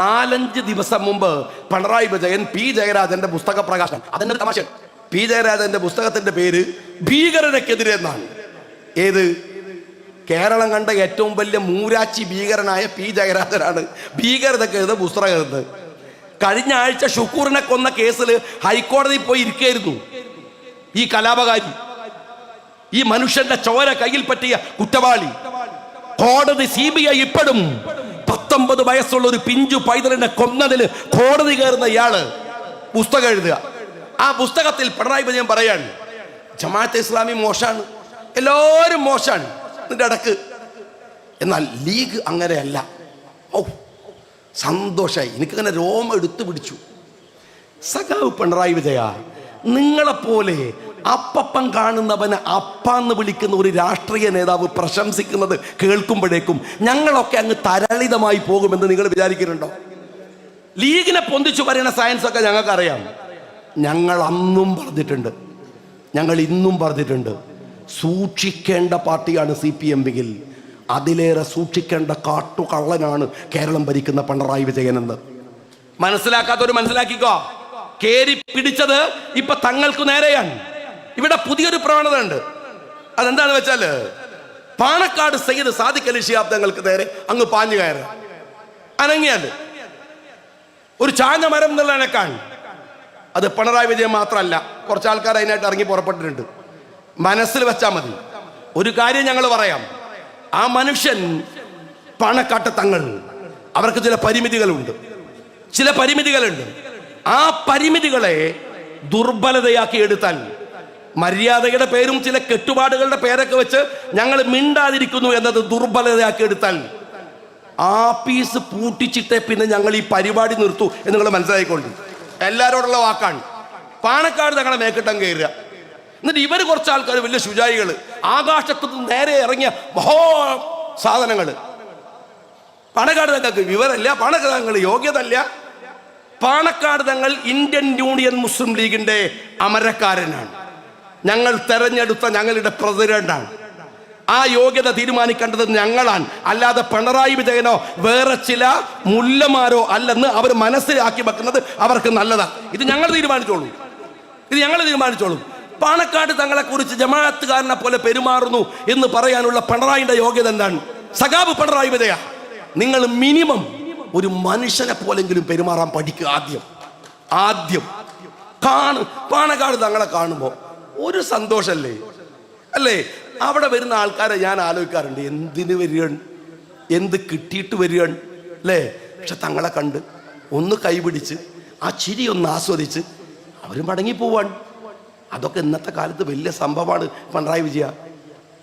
നാലഞ്ച് ദിവസം മുമ്പ് പിണറായി വിജയൻ പി ജയരാജന്റെ പുസ്തക പ്രകാശനം. അതിന്റെ തമാശ? പി ജയരാജന്റെ പുസ്തകത്തിന്റെ പേര് ഭീകരനക്കെതിരെ എന്നാണ്. ഏത്? കേരളം കണ്ട ഏറ്റവും വലിയ മൂരാച്ചി ഭീകരനായ പി ജയരാജനാണ് ഭീകരതക്കെതിരെ പുസ്തകം കഴിഞ്ഞ ആഴ്ച ഷുക്കൂറിനെ കൊന്ന കേസിൽ ഹൈക്കോടതി പോയി ഇരിക്കുകയായിരുന്നു ഈ കലാപകാരി. ഈ മനുഷ്യന്റെ ചോര കയ്യിൽ പറ്റിയ കുറ്റവാളി. കോടതി സി ബി ഐ ഇപ്പോഴും പത്തൊമ്പത് വയസ്സുള്ള ഒരു പിഞ്ചു പൈതലിനെ കൊന്നതിൽ കോടതി കയറുന്ന ഇയാൾ പുസ്തകം എഴുതുക. ആ പുസ്തകത്തിൽ പിണറായി വിജയൻ പറയാണ് ജമാഅത്തെ ഇസ്ലാമി മോശാണ്. എല്ലാവരും മോശാണ് നിന്റെ ഇടയ്ക്ക് എന്നാൽ ലീഗ് അങ്ങനെയല്ല. ഓ സന്തോഷായി. എനിക്കങ്ങനെ രോമം എടുത്തു പിടിച്ചു. സഖാവ് പിണറായി വിജയ നിങ്ങളെപ്പോലെ അപ്പപ്പം കാണുന്നവന് അപ്പ എന്ന് വിളിക്കുന്ന ഒരു രാഷ്ട്രീയ നേതാവ് പ്രശംസിക്കുന്നത് കേൾക്കുമ്പോഴേക്കും ഞങ്ങളൊക്കെ അങ്ങ് തരളിതമായി പോകുമെന്ന് നിങ്ങൾ വിചാരിക്കുന്നുണ്ടോ? ലീഗിനെ പൊന്തിച്ചു പറയുന്ന സയൻസ് ഒക്കെ ഞങ്ങൾക്കറിയാം. ഞങ്ങൾ അന്നും പറഞ്ഞിട്ടുണ്ട്. ഞങ്ങൾ ഇന്നും പറഞ്ഞിട്ടുണ്ട്. സൂക്ഷിക്കേണ്ട പാർട്ടിയാണ് സി പി എമ്മിൽ. അതിലേറെ സൂക്ഷിക്കേണ്ട കാട്ടുകള്ളനാണ് കേരളം ഭരിക്കുന്ന പിണറായി വിജയൻ എന്ന്. മനസ്സിലാക്കാത്തവർ മനസ്സിലാക്കിക്കോ. കേരി പിടിച്ചത് ഇപ്പൊ തങ്ങൾക്ക് നേരെയാണ്. ഇവിടെ പുതിയൊരു പ്രവണത ഉണ്ട് അതെന്താണെന്ന് വെച്ചാൽ പാണക്കാട് സയ്യിദ് സാദിഖ് അലി ശിഹാബ് തങ്ങൾക്ക് നേരെ അങ്ങ് പാഞ്ഞു കയറുക അനങ്ങിയാൽ ഒരു ചാഞ്ഞ മരം എന്നുള്ളതിനേക്കാൾ അത് പിണറായി വിജയൻ മാത്രമല്ല കുറച്ച് ആൾക്കാർ അതിനായിട്ട് ഇറങ്ങി പുറപ്പെട്ടിട്ടുണ്ട്. മനസ്സിൽ വെച്ചാൽ മതി. ഒരു കാര്യം ഞങ്ങൾ പറയാം. ആ മനുഷ്യൻ പണക്കാട്ട് തങ്ങൾ. അവർക്ക് ചില പരിമിതികളുണ്ട്. ചില പരിമിതികളുണ്ട്. ആ പരിമിതികളെ ദുർബലതയാക്കി എടുത്താൽ മര്യാദയുടെ പേരും ചില കെട്ടുപാടുകളുടെ പേരൊക്കെ വെച്ച് ഞങ്ങൾ മിണ്ടാതിരിക്കുന്നു എന്നത് ദുർബലതയാക്കി എടുത്താൽ ആപ്പീസ് പീസ് പൂട്ടിച്ചിട്ടേ പിന്നെ ഞങ്ങൾ ഈ പരിപാടി നിർത്തു എന്ന് നിങ്ങൾ മനസ്സിലായിക്കൊണ്ട് എല്ലാവരോടുള്ള വാക്കാണ്. പാണക്കാട് ഞങ്ങളെ മേക്കിട്ടം കയറുക. എന്നിട്ട് ഇവർ കുറച്ച് ആൾക്കാർ വലിയ ശുചായികൾ ആകാശത്ത് നേരെ ഇറങ്ങിയ മഹോ സാധനങ്ങൾ പാണക്കാട് തങ്ങൾക്ക് വിവരമില്ല പാണക്കാട് തങ്ങൾ യോഗ്യതല്ല പാണക്കാട് തങ്ങൾ ഇന്ത്യൻ യൂണിയൻ മുസ്ലിം ലീഗിന്റെ അമരക്കാരനാണ്. ഞങ്ങൾ തെരഞ്ഞെടുത്ത ഞങ്ങളുടെ പ്രസിഡന്റാണ്. ആ യോഗ്യത തീരുമാനിക്കേണ്ടത് ഞങ്ങളാണ്. അല്ലാതെ പിണറായി വിജയനോ വേറെ ചില മുല്ലമാരോ അല്ലെന്ന് അവർ മനസ്സിലാക്കി വെക്കുന്നത് അവർക്ക് നല്ലതാണ് ഇത് ഞങ്ങൾ തീരുമാനിച്ചോളൂ. ഇത് ഞങ്ങൾ തീരുമാനിച്ചോളൂ. പാണക്കാട് തങ്ങളെ കുറിച്ച് ജമാഅത്തുകാരനെ പോലെ പെരുമാറുന്നു എന്ന് പറയാനുള്ള പിണറായിയുടെ യോഗ്യത എന്താണ്? സഖാബ് പിണറായി വിജയ നിങ്ങൾ മിനിമം ഒരു മനുഷ്യനെ പോലെങ്കിലും പെരുമാറാൻ പഠിക്കുക ആദ്യം. ആദ്യം. കാണു. പാണക്കാട് തങ്ങളെ കാണുമ്പോൾ ഒരു സന്തോഷല്ലേ? അല്ലേ? അവിടെ വരുന്ന ആൾക്കാരെ ഞാൻ ആലോചിക്കാറുണ്ട് എന്തിനു വരികയാണ്? എന്ത് കിട്ടിയിട്ട് വരികയാണ്? അല്ലേ? പക്ഷെ തങ്ങളെ കണ്ട് ഒന്ന് കൈപിടിച്ച് ആ ചിരി ഒന്ന് ആസ്വദിച്ച് അവർ മടങ്ങി പോവാണ്. അതൊക്കെ ഇന്നത്തെ കാലത്ത് വലിയ സംഭവമാണ് പിണറായി വിജയ.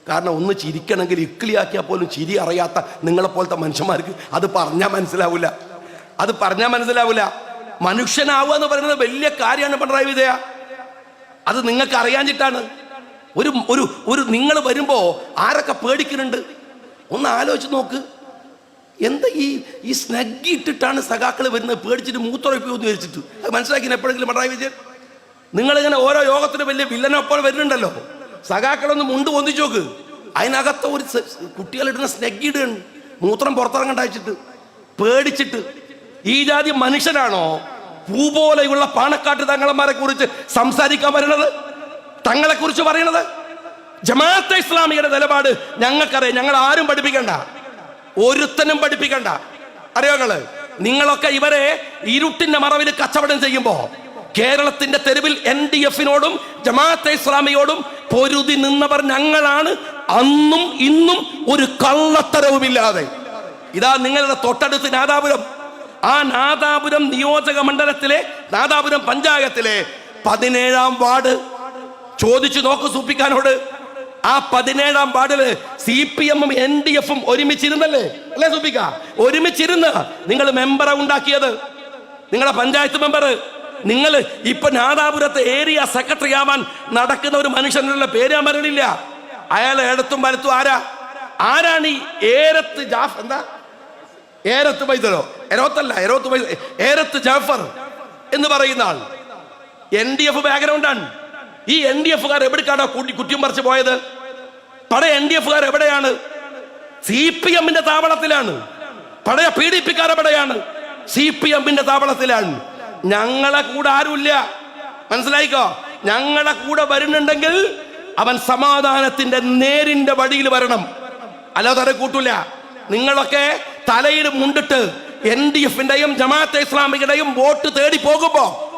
കാരണം ഒന്ന് ചിരിക്കണമെങ്കിൽ ഇക്കിളിയാക്കിയാൽ പോലും ചിരി അറിയാത്ത നിങ്ങളെപ്പോലത്തെ മനുഷ്യന്മാർക്ക് അത് പറഞ്ഞാൽ മനസ്സിലാവില്ല അത് പറഞ്ഞാൽ മനസ്സിലാവില്ല മനുഷ്യനാവുക എന്ന് പറയുന്നത് വലിയ കാര്യമാണ് പിണറായി വിജയ. അത് നിങ്ങൾക്ക് അറിയാഞ്ഞിട്ടാണ്. ഒരു ഒരു ഒരു നിങ്ങൾ വരുമ്പോ ആരൊക്കെ പേടിക്കുന്നുണ്ട്? ഒന്ന് ആലോചിച്ച് നോക്ക്. എന്താ ഈ ഈ സ്നഗ്ഗി ഇട്ടിട്ടാണ് സഖാക്കൾ വരുന്നത്? പേടിച്ചിട്ട് മൂത്രമൊഴിപ്പോന്ന് വിചാരിച്ചിട്ട് അത് മനസ്സിലാക്കി എപ്പോഴെങ്കിലും പിണറായി വിജയൻ? നിങ്ങളിങ്ങനെ ഓരോ യോഗത്തിന് വലിയ വില്ലനൊപ്പം വരുന്നുണ്ടല്ലോ. സഖാക്കളൊന്ന് മുണ്ട് പൊന്തിച്ചു നോക്ക്. അതിനകത്ത് ഒരു കുട്ടികളിടുന്ന സ്നഗ്ഗി ഇടുകയാണ്. മൂത്രം പുറത്തിറങ്ങണ്ട അയച്ചിട്ട് പേടിച്ചിട്ട്. ഈ ജാതി മനുഷ്യനാണോ? പൂ പോലെയുള്ള പാണക്കാട്ട് തങ്ങളന്മാരെ കുറിച്ച് സംസാരിക്കാൻ വരുന്നത് തങ്ങളെ കുറിച്ച് പറയണത് ജമാഅത്തെ ഇസ്ലാമിയുടെ നിലപാട് ഞങ്ങൾക്കറിയാം. ഞങ്ങൾ ആരും പഠിപ്പിക്കണ്ട. ഒരുത്തനും പഠിപ്പിക്കണ്ട. അറിയോങ്ങൾ നിങ്ങളൊക്കെ ഇവരെ ഇരുട്ടിന്റെ മറവിൽ കച്ചവടം ചെയ്യുമ്പോ കേരളത്തിന്റെ തെരുവിൽ എൻ ഡി എഫിനോടും ജമാഅത്തെ ഇസ്ലാമിയോടും പൊരുതി നിന്നവർ ഞങ്ങളാണ്. അന്നും ഇന്നും ഒരു കള്ളത്തരവുമില്ലാതെ. ഇതാ നിങ്ങളുടെ തൊട്ടടുത്ത് നാദാപുരം. ആ നാദാപുരം നിയോജക മണ്ഡലത്തിലെ നാദാപുരം പഞ്ചായത്തിലെ പതിനേഴാം വാർഡ്. ചോദിച്ചു നോക്ക് സൂപ്പിക്കാനോട്. ആ പതിനേഴാം വാർഡിൽ സി പി എമ്മും എൻ ഡി എഫും ഒരുമിച്ചിരുന്നല്ലേ? അല്ലേ സൂപ്പിക്ക? ഒരുമിച്ചിരുന്ന് നിങ്ങൾ മെമ്പറെ ഉണ്ടാക്കിയത്. നിങ്ങളുടെ പഞ്ചായത്ത് മെമ്പർ നിങ്ങൾ ഇപ്പൊ നാദാപുരത്തെ ഏരിയ സെക്രട്ടറി ആവാൻ നടക്കുന്ന ഒരു മനുഷ്യനുള്ള പേര് ഞാൻ പറയണില്ല അയാൾ എടുത്തും വലത്തും ആരാ? ആരാണ് ഈ ഏരത്ത് ജാഫ് എന്താ? ഏരത്ത് പൈതലോ എരോത്തല്ല എരോത്ത് പൈത ഏരത്ത് ജാഫർ എന്ന് പറയുന്ന ആൾ. എൻ ഡി എഫ് ബാക്ക്ഗ്രൗണ്ടാണ്. ഈ എൻ ഡി എഫുകാർ എവിടേക്കാണോ കൂട്ടി കുറ്റിയും പറിച്ചു പോയത്? പഴയ എൻ ഡി എഫുകാർ എവിടെയാണ്? സി പി എമ്മിന്റെ താവളത്തിലാണ്. പഴയ പി ഡി പിക്കാർ എവിടെയാണ്? സി പി എമ്മിന്റെ താവളത്തിലാണ്. ഞങ്ങളെ കൂടെ ആരുമില്ല? മനസ്സിലായിക്കോ? ഞങ്ങളെ കൂടെ വരുന്നുണ്ടെങ്കിൽ അവൻ സമാധാനത്തിന്റെ നേരിന്റെ വഴിയിൽ വരണം. അല്ലാതെ കൂട്ടൂല? നിങ്ങളൊക്കെ തലയിൽ മുണ്ടിട്ട് എൻ ഡി എഫിന്റെയും ജമാഅത്തെ ഇസ്ലാമികളുടെയും വോട്ട് തേടി പോകുമ്പോ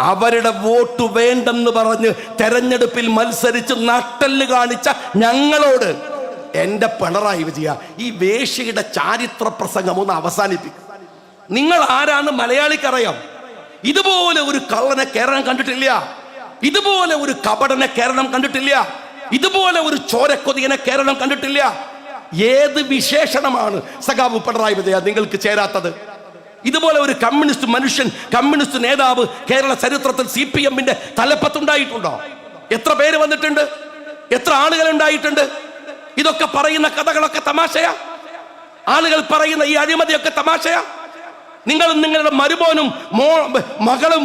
അവരുടെ വോട്ട് വേണ്ടെന്ന് പറഞ്ഞ് തെരഞ്ഞെടുപ്പിൽ മത്സരിച്ച് നട്ടൽ കാണിച്ച ഞങ്ങളോട് എന്റെ പിണറായി വിജയ ഈ വേഷിയുടെ ചാരിത്ര പ്രസംഗം ഒന്ന് അവസാനിപ്പിക്കും. നിങ്ങൾ ആരാന്ന് മലയാളിക്കറിയാം. ഇതുപോലെ ഒരു കള്ളനെ കേരളം കണ്ടിട്ടില്ല. ഇതുപോലെ ഒരു കപടനെ കേരളം കണ്ടിട്ടില്ല. ഇതുപോലെ ഒരു ചോരക്കൊതിയനെ കേരളം കണ്ടിട്ടില്ല. ഏത് വിശേഷണമാണ് സഖാവ് പിണറായി വിജയ നിങ്ങൾക്ക് ചേരാത്തത്? ഇതുപോലെ ഒരു കമ്മ്യൂണിസ്റ്റ് മനുഷ്യൻ കമ്മ്യൂണിസ്റ്റ് നേതാവ് കേരള ചരിത്രത്തിൽ സി പി എമ്മിന്റെ തലപ്പത്തുണ്ടായിട്ടുണ്ടോ? എത്ര പേര് വന്നിട്ടുണ്ട്? എത്ര ആളുകൾ ഉണ്ടായിട്ടുണ്ട് ഇതൊക്കെ പറയുന്ന കഥകളൊക്കെ തമാശയാ? ആളുകൾ പറയുന്ന ഈ അഴിമതിയൊക്കെ തമാശയാ? നിങ്ങളും നിങ്ങളുടെ മരുമോനും മോ മകളും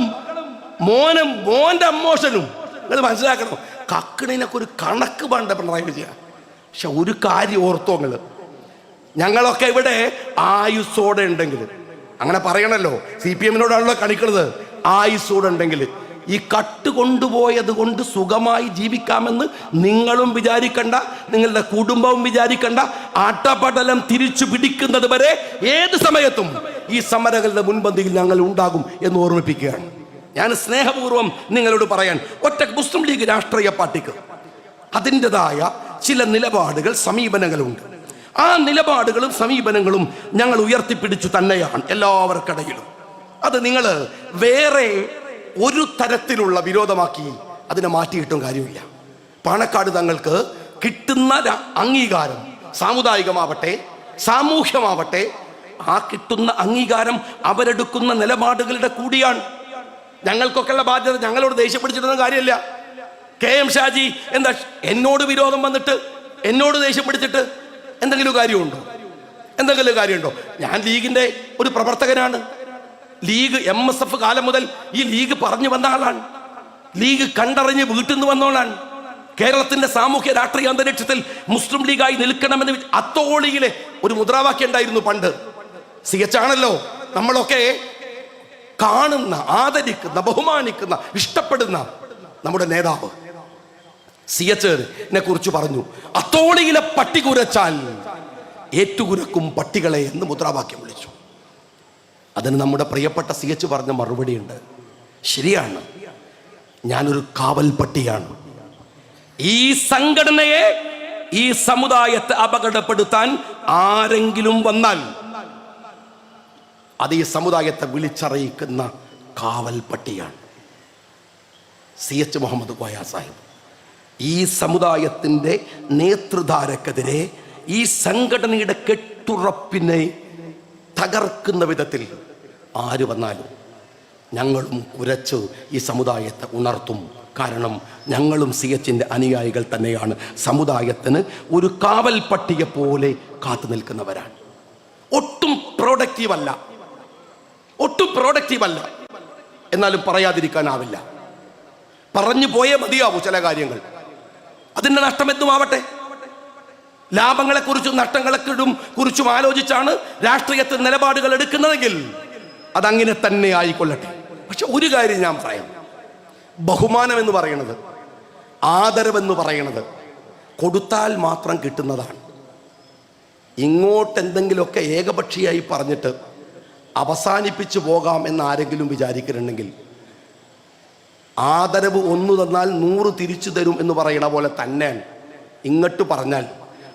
മോനും മോന്റെ അമ്മോഷനും നിങ്ങൾ മനസ്സിലാക്കണം കക്കിണിനൊക്കെ ഒരു കണക്ക് വേണ്ട പിണറായി വിജയ പക്ഷെ ഒരു കാര്യം ഓർത്തോ നിങ്ങൾ ഞങ്ങളൊക്കെ ഇവിടെ ആയുസ്സോടെ ഉണ്ടെങ്കിൽ. അങ്ങനെ പറയണല്ലോ. സി പി എമ്മിനോടാണല്ലോ കണിക്കുന്നത് ആയുസ്സോടെ ഉണ്ടെങ്കിൽ. ഈ കട്ട് കൊണ്ടുപോയത് കൊണ്ട് സുഖമായി ജീവിക്കാമെന്ന് നിങ്ങളും വിചാരിക്കണ്ട നിങ്ങളുടെ കുടുംബവും വിചാരിക്കണ്ട. ആട്ടപ്പടലം തിരിച്ചു പിടിക്കുന്നത് വരെ ഏത് സമയത്തും ഈ സമരങ്ങളുടെ മുൻപന്തിയിൽ ഞങ്ങൾ ഉണ്ടാകും എന്ന് ഓർമ്മിപ്പിക്കുകയാണ്. ഞാൻ സ്നേഹപൂർവം നിങ്ങളോട് പറയാൻ ഒറ്റ മുസ്ലിം ലീഗ് രാഷ്ട്രീയ പാർട്ടിക്ക് അതിന്റെതായ ചില നിലപാടുകൾ സമീപനങ്ങളുണ്ട്. ആ നിലപാടുകളും സമീപനങ്ങളും ഞങ്ങൾ ഉയർത്തിപ്പിടിച്ചു തന്നെയാണ് എല്ലാവർക്കിടയിലും. അത് നിങ്ങൾ വേറെ ഒരു തരത്തിലുള്ള വിരോധമാക്കി അതിനെ മാറ്റിയിട്ടും കാര്യമില്ല. പാണക്കാട് തങ്ങൾക്ക് കിട്ടുന്ന അംഗീകാരം സാമുദായികമാവട്ടെ സാമൂഹ്യമാവട്ടെ ആ കിട്ടുന്ന അംഗീകാരം അവരെടുക്കുന്ന നിലപാടുകളുടെ കൂടിയാണ്. ഞങ്ങൾക്കൊക്കെയുള്ള ബാധ്യത ഞങ്ങളോട് ദേഷ്യം പിടിച്ചിട്ടൊന്നും കാര്യമില്ല. കെ എം ഷാജി എന്താ എന്നോട് വിരോധം വന്നിട്ട് എന്നോട് ദേഷ്യം പിടിച്ചിട്ട് എന്തെങ്കിലും കാര്യമുണ്ടോ? എന്തെങ്കിലും കാര്യമുണ്ടോ? ഞാൻ ലീഗിന്റെ ഒരു പ്രവർത്തകനാണ്. ലീഗ് എം എസ് എഫ് കാലം മുതൽ ഈ ലീഗ് പറഞ്ഞു വന്ന ആളാണ്. ലീഗ് കണ്ടറിഞ്ഞ് വീട്ടിൽ നിന്ന് വന്നോളാണ് കേരളത്തിന്റെ സാമൂഹ്യ രാഷ്ട്രീയ അന്തരീക്ഷത്തിൽ മുസ്ലിം ലീഗായി നിൽക്കണമെന്ന് അത്തോളിയിലെ ഒരു മുദ്രാവാക്യം ഉണ്ടായിരുന്നു പണ്ട്. സി എച്ച് ആണല്ലോ. നമ്മളൊക്കെ കാണുന്ന ആദരിക്കുന്ന ബഹുമാനിക്കുന്ന ഇഷ്ടപ്പെടുന്ന നമ്മുടെ നേതാവ്. സി എച്ച് കുറിച്ച് പറഞ്ഞു. അത്തോളിയിലെ പട്ടി കുരച്ചാൽ ഏറ്റുകുരക്കും പട്ടികളെ എന്ന് മുദ്രാവാക്യം വിളിച്ചു. അതിന് നമ്മുടെ പ്രിയപ്പെട്ട സി എച്ച് പറഞ്ഞ മറുപടിയുണ്ട്. ശരിയാണ്. ഞാനൊരു കാവൽ പട്ടിയാണ് ഈ സംഘടനയെ ഈ സമുദായത്തെ അപകടപ്പെടുത്താൻ ആരെങ്കിലും വന്നാൽ അത് ഈ സമുദായത്തെ വിളിച്ചറിയിക്കുന്ന കാവൽ പട്ടിയാണ് സി എച്ച് മുഹമ്മദ് കോയ സാഹിബ്. ഈ സമുദായത്തിന്റെ നേതൃധാരക്കെതിരെ ഈ സംഘടനയുടെ കെട്ടുറപ്പിനെ തകർക്കുന്ന വിധത്തിൽ ആര് വന്നാലും ഞങ്ങളും കുരച്ച് ഈ സമുദായത്തെ ഉണർത്തും. കാരണം ഞങ്ങളും സി എച്ചിന്റെ അനുയായികൾ തന്നെയാണ്. സമുദായത്തിന് ഒരു കാവൽ പട്ടിക പോലെ കാത്തു നിൽക്കുന്നവരാണ്. ഒട്ടും പ്രോഡക്റ്റീവ് അല്ല ഒട്ടും പ്രോഡക്റ്റീവ് അല്ല എന്നാലും പറയാതിരിക്കാനാവില്ല. പറഞ്ഞു പോയേ മതിയാവൂ ചില കാര്യങ്ങൾ. അതിന്റെ നഷ്ടം എന്തുമാവട്ടെ ലാഭങ്ങളെ ലാഭങ്ങളെക്കുറിച്ചും നഷ്ടങ്ങളെ കുറിച്ചും ആലോചിച്ചാണ് രാഷ്ട്രീയത്തിൽ നിലപാടുകൾ എടുക്കുന്നതെങ്കിൽ അതങ്ങനെ തന്നെ ആയിക്കൊള്ളട്ടെ. പക്ഷെ ഒരു കാര്യം ഞാൻ പറയാം. ബഹുമാനം എന്ന് പറയുന്നത് ആദരവെന്ന് പറയുന്നത് കൊടുത്താൽ മാത്രം കിട്ടുന്നതാണ്. ഇങ്ങോട്ട് എന്തെങ്കിലുമൊക്കെ ഏകപക്ഷീയായി പറഞ്ഞിട്ട് അവസാനിപ്പിച്ചു പോകാം എന്ന് ആരെങ്കിലും വിചാരിക്കുന്നുണ്ടെങ്കിൽ ആദരവ് ഒന്ന് തന്നാൽ നൂറ് തിരിച്ചു തരും എന്ന് പറയണ പോലെ തന്നെ ഇങ്ങോട്ട് പറഞ്ഞാൽ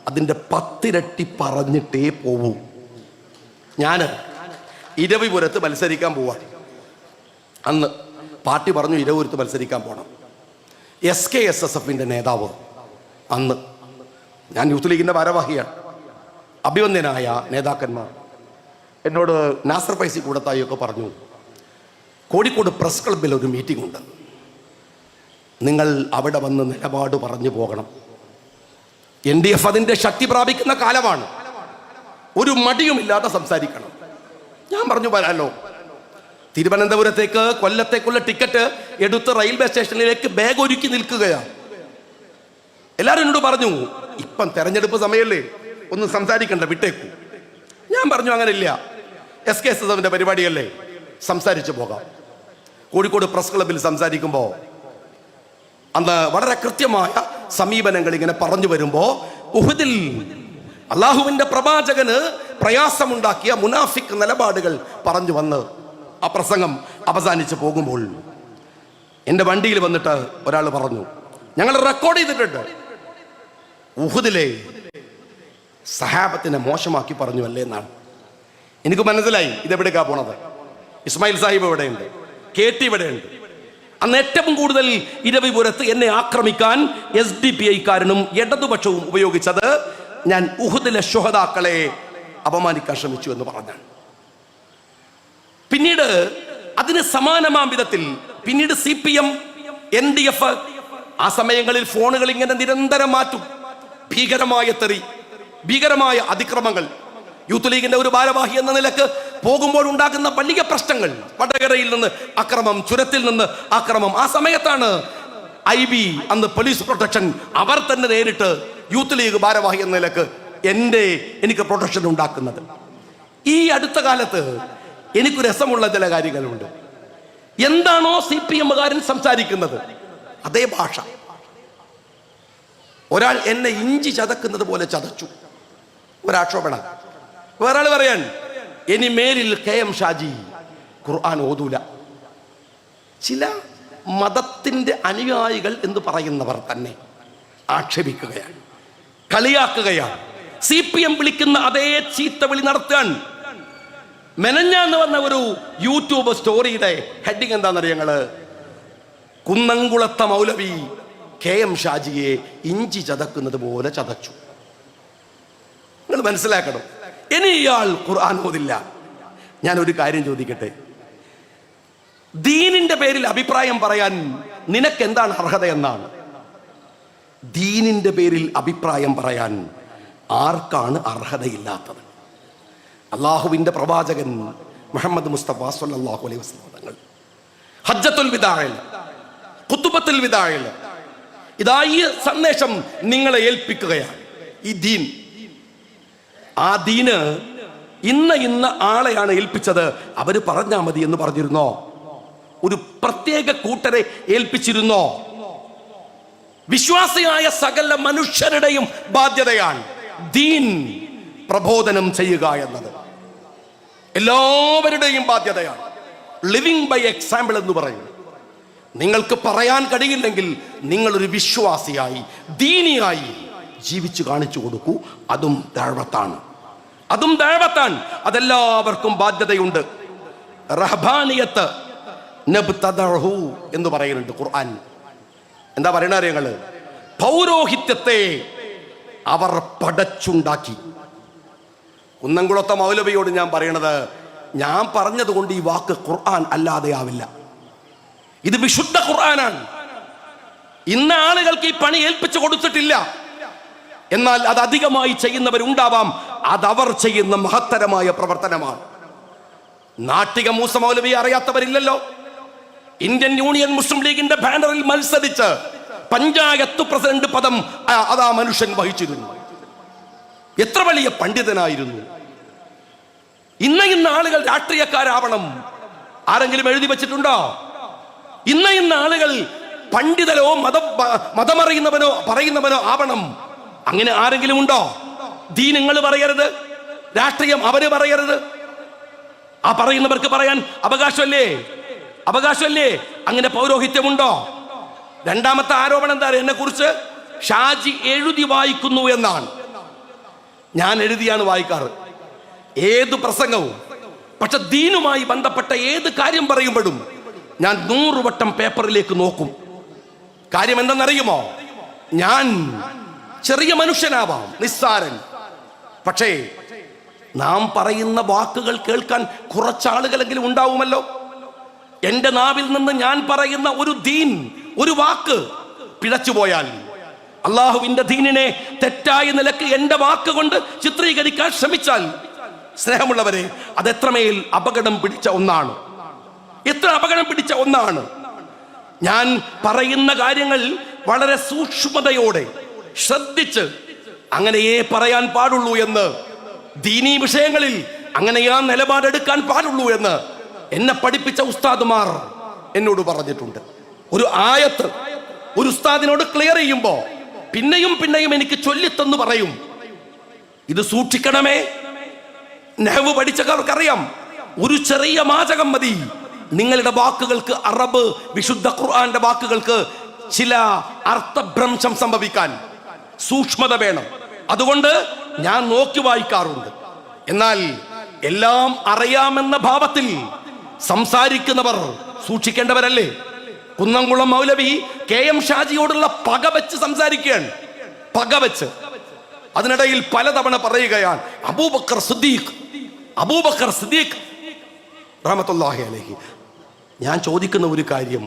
അതിന്റെ പത്തിരട്ടി പറഞ്ഞിട്ടേ പോവൂ. ഞാൻ ഇരവിപുരത്ത് മത്സരിക്കാൻ പോവാണ് അന്ന് പാർട്ടി പറഞ്ഞു ഇരവിപുരത്ത് മത്സരിക്കാൻ പോകണം എസ് കെ എസ് എസ് എഫിന്റെ നേതാവ് അന്ന് ഞാൻ യൂത്ത് ലീഗിന്റെ ഭാരവാഹിയാണ്. അഭിവന്ദ്യനായ നേതാക്കന്മാർ. എന്നോട് നാസർ ഫൈസി കൂടത്തായി ഒക്കെ പറഞ്ഞു കോഴിക്കോട് പ്രസ് ക്ലബിൽ ഒരു മീറ്റിംഗ് ഉണ്ട്. നിങ്ങൾ അവിടെ വന്ന് നിലപാട് പറഞ്ഞു പോകണം. എൻ ഡി എഫ് അതിന്റെ ശക്തി പ്രാപിക്കുന്ന കാലമാണ്. ഒരു മടിയുമില്ലാതെ സംസാരിക്കണം. ഞാൻ പറഞ്ഞു വരാലോ. തിരുവനന്തപുരത്തേക്ക് കൊല്ലത്തേക്കുള്ള ടിക്കറ്റ് എടുത്ത് റെയിൽവേ സ്റ്റേഷനിലേക്ക് ബാഗ് ഒരുക്കി നിൽക്കുകയാണ്. എല്ലാവരും എന്നോട് പറഞ്ഞു ഇപ്പം തെരഞ്ഞെടുപ്പ് സമയമല്ലേ? ഒന്ന് സംസാരിക്കണ്ട വിട്ടേക്കു. ഞാൻ പറഞ്ഞു അങ്ങനെ ഇല്ല എസ് കെ എസ് എസ് പരിപാടിയല്ലേ? സംസാരിച്ചു പോകാം. കോഴിക്കോട് പ്രസ് ക്ലബിൽ സംസാരിക്കുമ്പോൾ അന്ന് വളരെ കൃത്യമായ സമീപനങ്ങൾ ഇങ്ങനെ പറഞ്ഞു വരുമ്പോൾ ഉഹുദിൽ അള്ളാഹുവിന്റെ പ്രവാചകന് പ്രയാസമുണ്ടാക്കിയ മുനാഫിക് നിലപാടുകൾ പറഞ്ഞു വന്ന് ആ പ്രസംഗം അവസാനിച്ച് പോകുമ്പോൾ എന്റെ വണ്ടിയിൽ വന്നിട്ട് ഒരാൾ പറഞ്ഞു ഞങ്ങൾ റെക്കോർഡ് ചെയ്തിട്ടുണ്ട്. ഉഹുദിലെ സഹാബത്തിനെ മോശമാക്കി പറഞ്ഞു അല്ലേ എന്നാണ്. എനിക്ക് മനസ്സിലായി ഇതെവിടേക്കാണ് പോണത്. ഇസ്മായിൽ സാഹിബ് ഇവിടെയുണ്ട് കെ ടി ഇവിടെയുണ്ട് അന്ന് ഏറ്റവും കൂടുതൽ ഇരവിപുരത്ത് എന്നെ ആക്രമിക്കാൻ എസ് ഡി പി ഐക്കാരനും ഇടതുപക്ഷവും ഉപയോഗിച്ചത് ഞാൻ ഉഹുദിലെ ശുഹതാക്കളെ അപമാനിക്കാൻ ശ്രമിച്ചു എന്ന് പറഞ്ഞാണ്. പിന്നീട് അതിന് സമാനമാം വിധത്തിൽ പിന്നീട് C P M N D F ആ സമയങ്ങളിൽ ഫോണുകൾ ഇങ്ങനെ നിരന്തരം മാറ്റും. ഭീകരമായ തെറി ഭീകരമായ അതിക്രമങ്ങൾ. യൂത്ത് ലീഗിന്റെ ഒരു ഭാരവാഹി എന്ന നിലയ്ക്ക് പോകുമ്പോൾ ഉണ്ടാക്കുന്ന വലിയ പ്രശ്നങ്ങൾ വടകരയിൽ നിന്ന് അക്രമം ചുരത്തിൽ നിന്ന് അക്രമം. ആ സമയത്താണ് ഐ ബി അന്ന് പോലീസ് പ്രൊട്ടക്ഷൻ അവർ തന്നെ നേരിട്ട് യൂത്ത് ലീഗ് ഭാരവാഹി എന്ന നിലയ്ക്ക് എന്റെ എനിക്ക് പ്രൊട്ടക്ഷൻ ഉണ്ടാക്കുന്നത്. ഈ അടുത്ത കാലത്ത് എനിക്ക് രസമുള്ള ചില കാര്യങ്ങളുണ്ട്. എന്താണോ സി പി എമ്മുകാരൻ സംസാരിക്കുന്നത്? അതേ ഭാഷ. ഒരാൾ എന്നെ ഇഞ്ചി ചതക്കുന്നത് പോലെ ചതച്ചു. ഒരാക്ഷോഭണ. വേറെ ആൾ പറയാൻ ഇനി മേലിൽ കെ എം ഷാജി ഖുർആൻ ഓതൂല. ചില മതത്തിന്റെ അനുയായികൾ എന്ന് പറയുന്നവർ തന്നെ ആക്ഷേപിക്കുകയാണ് കളിയാക്കുകയാണ്. സി പി എം വിളിക്കുന്ന അതേ ചീത്ത വിളി നടത്താൻ മെനഞ്ഞാന്ന് വന്ന ഒരു യൂട്യൂബ് സ്റ്റോറിയുടെ ഹെഡിങ് എന്താണെന്നറിയ ഞങ്ങൾ? കുന്നംകുളത്ത മൗലവി കെ എം ഷാജിയെ ഇഞ്ചി ചതക്കുന്നത് പോലെ ചതച്ചു. നിങ്ങൾ മനസ്സിലാക്കണം. ഇനി ഇയാൾ ഖുർആൻ ഓതില്ല. ഞാൻ ഒരു കാര്യം ചോദിക്കട്ടെ? ദീനിന്റെ പേരിൽ അഭിപ്രായം പറയാൻ നിനക്ക് എന്താണ് അർഹത എന്നാണ്. ദീനിന്റെ പേരിൽ അഭിപ്രായം പറയാൻ ആർക്കാണ് അർഹതയില്ലാത്തത്? അള്ളാഹുവിന്റെ പ്രവാചകൻ മുഹമ്മദ് മുസ്തഫ സല്ലാഹു അലൈഹി വസല്ലം തങ്ങൾ. ഹജ്ജത്തുൽ വിതായൽ കുത്തുബത്തുൽ വിതായൽ ഇതായി സന്ദേശം നിങ്ങളെ ഏൽപ്പിക്കുകയാണ്. ഈ ദീൻ ആ ദീന് ഇന്ന ഇന്ന ആളെയാണ് ഏൽപ്പിച്ചത്. അവർ പറഞ്ഞാ മതി എന്ന് പറഞ്ഞിരുന്നോ? ഒരു പ്രത്യേക കൂട്ടരെ ഏൽപ്പിച്ചിരുന്നോ? വിശ്വാസിയായ സകല മനുഷ്യരുടെയും ബാധ്യതയാണ് ദീൻ പ്രബോധനം ചെയ്യുക എന്നത്. എല്ലാവരുടെയും ബാധ്യതയാണ്. ലിവിങ് ബൈ എക്സാമ്പിൾ എന്ന് പറയും. നിങ്ങൾക്ക് പറയാൻ കഴിയില്ലെങ്കിൽ നിങ്ങളൊരു വിശ്വാസിയായി ദീനിയായി ജീവിച്ചു കാണിച്ചു കൊടുക്കൂ. അതും ദഴവത്താണ് അതും ദഴവത്താണ് അതെല്ലാവർക്കും ബാധ്യതയുണ്ട്. റഹബാനിയത്ത് എന്ന് പറയുന്നുണ്ട് ഖുർആൻ. എന്താ പറയണ അറിയങ്ങൾ പൗരോഹിത്യത്തെ അവർ പടച്ചുണ്ടാക്കി. കുന്നംകുളത്തെ മൗലവിയോട് ഞാൻ പറയണത് ഞാൻ പറഞ്ഞത് കൊണ്ട് ഈ വാക്ക് ഖുർആൻ അല്ലാതെ ആവില്ല. ഇത് വിശുദ്ധ ഖുർആനാണ്. ഇന്ന ആളുകൾക്ക് ഈ പണി ഏൽപ്പിച്ചു കൊടുത്തിട്ടില്ല. എന്നാൽ അത് അധികമായി ചെയ്യുന്നവരുണ്ടാവാം. അതവർ ചെയ്യുന്ന മഹത്തരമായ പ്രവർത്തനമാണ്. നാട്ടിക മൂസ മൗലവി അറിയാത്തവരില്ലല്ലോ. ഇന്ത്യൻ യൂണിയൻ മുസ്ലിം ലീഗിന്റെ ബാനറിൽ മത്സരിച്ച് പഞ്ചായത്ത് പ്രസിഡന്റ് പദം അതാ മനുഷ്യൻ വഹിച്ചിരുന്നു. എത്ര വലിയ പണ്ഡിതനായിരുന്നു. ഇന്ന ഇന്ന ആളുകൾ രാഷ്ട്രീയക്കാരാവണം. ആരെങ്കിലും എഴുതി വെച്ചിട്ടുണ്ടോ? ഇന്ന ഇന്ന ആളുകൾ പണ്ഡിതനോ മതം മതമറിയുന്നവനോ പറയുന്നവനോ ആവണം. അങ്ങനെ ആരെങ്കിലും ഉണ്ടോ? ദീ നിങ്ങൾ പറയരുത്. രാഷ്ട്രീയം അവർ പറയരുത്. ആ പറയുന്നവർക്ക് പറയാൻ അവകാശമല്ലേ? അവകാശമല്ലേ? അങ്ങനെ പൗരോഹിത്യമുണ്ടോ? രണ്ടാമത്തെ ആരോപണം എന്താ? എന്നെ കുറിച്ച് ഷാജി എഴുതി വായിക്കുന്നു എന്നാണ്. ഞാൻ എഴുതിയാണ് വായിക്കാറ്. ഏത് പ്രസംഗവും പക്ഷെ ദീനുമായി ബന്ധപ്പെട്ട ഏത് കാര്യം പറയുമ്പോഴും ഞാൻ നൂറ് വട്ടം പേപ്പറിലേക്ക് നോക്കും. കാര്യം എന്തെന്നറിയുമോ ഞാൻ ചെറിയ മനുഷ്യനാവാം നിസ്സാരൻ. പക്ഷേ നാം പറയുന്ന വാക്കുകൾ കേൾക്കാൻ കുറച്ചാളുകളെങ്കിലും ഉണ്ടാവുമല്ലോ. എന്റെ നാവിൽ നിന്ന് ഞാൻ പറയുന്ന ഒരു ദീൻ ഒരു വാക്ക് പിഴച്ചുപോയാൽ അള്ളാഹുവിന്റെ ദീനിനെ തെറ്റായ നിലയ്ക്ക് എന്റെ വാക്കുകൊണ്ട് ചിത്രീകരിക്കാൻ ശ്രമിച്ചാൽ സ്നേഹമുള്ളവരെ അത് എത്രമേൽ അപകടം പിടിച്ച ഒന്നാണ്. എത്ര അപകടം പിടിച്ച ഒന്നാണ്. ഞാൻ പറയുന്ന കാര്യങ്ങൾ വളരെ സൂക്ഷ്മതയോടെ ശ്രദ്ധിച്ച് അങ്ങനെയേ പറയാൻ പാടുള്ളൂ എന്ന്. ദീനീ വിഷയങ്ങളിൽ അങ്ങനെയാ നിലപാടെടുക്കാൻ പാടുള്ളൂ എന്ന് എന്നെ പഠിപ്പിച്ച ഉസ്താദുമാർ എന്നോട് പറഞ്ഞിട്ടുണ്ട്. ഒരു ആയത്ത് ഒരു ഉസ്താദിനോട് ക്ലിയർ ചെയ്യുമ്പോ പിന്നെയും പിന്നെയും എനിക്ക് ചൊല്ലിത്തെന്ന് പറയും. ഇത് സൂക്ഷിക്കണമേ. നെഹവ് പഠിച്ചവർക്കറിയാം. ഒരു ചെറിയ മാചകം മതി. നിങ്ങളുടെ വാക്കുകൾക്ക് അറബ് വിശുദ്ധ ഖുർആന്റെ വാക്കുകൾക്ക് ചില അർത്ഥഭ്രംശം സംഭവിക്കാൻ സൂക്ഷ്മത വേണം. അതുകൊണ്ട് ഞാൻ നോക്കി വായിക്കാറുണ്ട്. എന്നാൽ എല്ലാം അറിയാമെന്ന ഭാവത്തിൽ സംസാരിക്കുന്നവർ സൂക്ഷിക്കേണ്ടവരല്ലേ? കുന്നംകുളം മൗലവി കെ എം ഷാജിയോടുള്ള പക വെച്ച് സംസാരിക്കുകയാണ്. പക വെച്ച്. അതിനിടയിൽ പലതവണ പറയുകയാണ് അബൂബക്കർ സുദ്ദീഖ് അബൂബക്കർ സുദ്ദീഖ്. ഞാൻ ചോദിക്കുന്ന ഒരു കാര്യം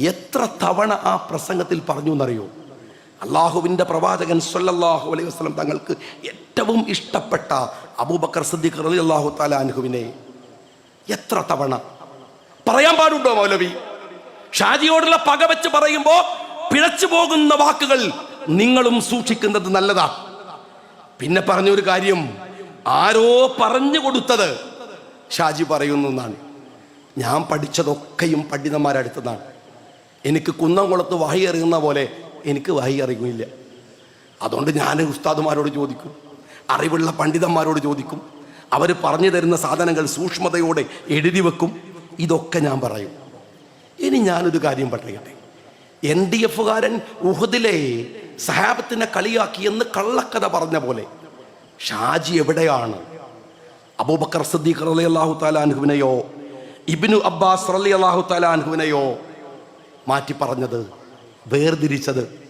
എത്ര തവണ ആ പ്രസംഗത്തിൽ പറഞ്ഞു എന്നറിയോ? അള്ളാഹുവിന്റെ പ്രവാചകൻ സല്ലല്ലാഹു അലൈഹി വസ്ലം തങ്ങൾക്ക് ഏറ്റവും ഇഷ്ടപ്പെട്ട അബൂബക്കർ സിദ്ദീഖ് റലി അള്ളാഹു താലാൻഹുവിനെ എത്ര തവണ? പറയാൻ പാടുണ്ടോ മൗലവി? ഷാജിയോടുള്ള പക വെച്ച് പറയുമ്പോൾ പിഴച്ചു പോകുന്ന വാക്കുകൾ നിങ്ങളും സൂക്ഷിക്കുന്നത് നല്ലതാ. പിന്നെ പറഞ്ഞൊരു കാര്യം ആരോ പറഞ്ഞു കൊടുത്തത് ഷാജി പറയുന്നു എന്നാണ്. ഞാൻ പഠിച്ചതൊക്കെയും പണ്ഡിതന്മാരടുത്തതാണ്. എനിക്ക് കുന്നംകുളത്ത് വഹി അറിയുന്ന പോലെ എനിക്ക് വഹി അറിയില്ല അതുകൊണ്ട് ഞാൻ ഉസ്താദുമാരോട് ചോദിക്കും അറിവുള്ള പണ്ഡിതന്മാരോട് ചോദിക്കും അവർ പറഞ്ഞു തരുന്ന സാധനങ്ങൾ സൂക്ഷ്മതയോടെ എഴുതി വെക്കും ഇതൊക്കെ ഞാൻ പറയും. ഇനി ഞാനൊരു കാര്യം പറയട്ടെ. എൻ ഡി എഫുകാരൻ ഉഹദിലെ സഹാബത്തിനെ കളിയാക്കിയെന്ന് കള്ളക്കഥ പറഞ്ഞ പോലെ ഷാജി എവിടെയാണ്? അബൂബക്കർ സദ്ദീഖ് റലി അള്ളാഹു താലാൻഹുവിനെയോ ഇബിനു അബ്ബാസ് റലി അള്ളാഹു താലാൻഹുവിനെയോ മാറ്റി പറഞ്ഞത് വേർതിരിച്ചത്.